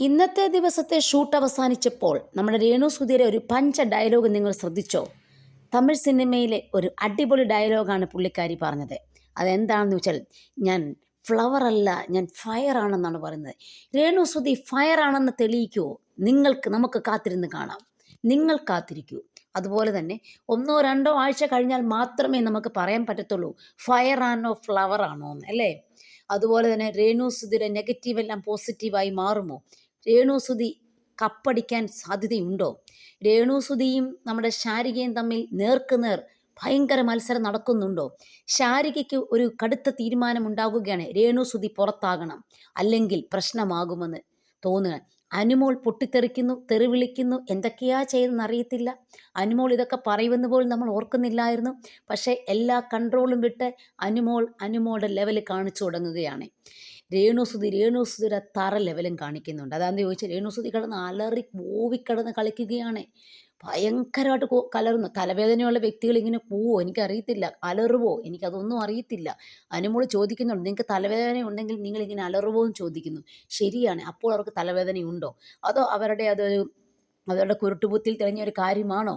ഇന്നത്തെ ദിവസത്തെ ഷൂട്ട് അവസാനിച്ചപ്പോൾ നമ്മുടെ രേണു സുധീരെ ഒരു പഞ്ച ഡയലോഗ് നിങ്ങൾ ശ്രദ്ധിച്ചോ? തമിഴ് സിനിമയിലെ ഒരു അടിപൊളി ഡയലോഗാണ് പുള്ളിക്കാരി പറഞ്ഞത്. അതെന്താണെന്ന് വെച്ചാൽ ഞാൻ ഫ്ലവർ അല്ല ഞാൻ ഫയർ ആണെന്നാണ് പറയുന്നത്. രേണു സുധി ഫയർ ആണെന്ന് തെളിയിക്കുമോ നിങ്ങൾക്ക് നമുക്ക് കാത്തിരുന്ന് കാണാം. നിങ്ങൾ കാത്തിരിക്കൂ. അതുപോലെ തന്നെ ഒന്നോ രണ്ടോ ആഴ്ച കഴിഞ്ഞാൽ മാത്രമേ നമുക്ക് പറയാൻ പറ്റത്തുള്ളൂ ഫയർ ആണോ ഫ്ലവർ ആണോ എന്ന് അല്ലേ? അതുപോലെ തന്നെ രേണു സുധിയുടെ നെഗറ്റീവ് എല്ലാം പോസിറ്റീവായി മാറുമോ? രേണു സുധി കപ്പടിക്കാൻ സാധ്യതയുണ്ടോ? രേണുസുതിയും നമ്മുടെ ശാരികയും തമ്മിൽ നേർക്കുനേർ ഭയങ്കര മത്സരം നടക്കുന്നുണ്ടോ? ശാരികയ്ക്ക് ഒരു കടുത്ത തീരുമാനം ഉണ്ടാകുകയാണ് രേണുസുതി പുറത്താകണം അല്ലെങ്കിൽ പ്രശ്നമാകുമെന്ന് തോന്നുക. അനുമോൾ പൊട്ടിത്തെറിക്കുന്നു തെറി വിളിക്കുന്നു എന്തൊക്കെയാ ചെയ്തെന്ന് അറിയത്തില്ല അനുമോൾ ഇതൊക്കെ പറയുമെന്ന് പോലും നമ്മൾ ഓർക്കുന്നില്ലായിരുന്നു. പക്ഷേ എല്ലാ കൺട്രോളും വിട്ട് അനുമോൾ അനുമോളുടെ ലെവൽ കാണിച്ചു തുടങ്ങുകയാണ്. രേണുസുതി രേണുസുതിയുടെ തറ ലെവലും കാണിക്കുന്നുണ്ട്. അതാണെന്ന് ചോദിച്ചാൽ രേണുസുതി കിടന്ന് അലറി ഓവിക്കിടന്ന് കളിക്കുകയാണ്. ഭയങ്കരമായിട്ട് കലർന്ന് തലവേദനയുള്ള വ്യക്തികൾ ഇങ്ങനെ പോവോ? എനിക്കറിയത്തില്ല. അലറുവോ? എനിക്കതൊന്നും അറിയത്തില്ല. അനുമോൾ ചോദിക്കുന്നുണ്ട് നിങ്ങൾക്ക് തലവേദന ഉണ്ടെങ്കിൽ നിങ്ങൾ ഇങ്ങനെ അലറുവോ? എന്ന് ചോദിക്കുന്നു. ശരിയാണ്. അപ്പോൾ അവർക്ക് തലവേദനയുണ്ടോ? അതോ അവരുടെ അതൊരു അവരുടെ കുരുട്ടുബുദ്ധിയിൽ തെളിഞ്ഞ ഒരു കാര്യമാണോ?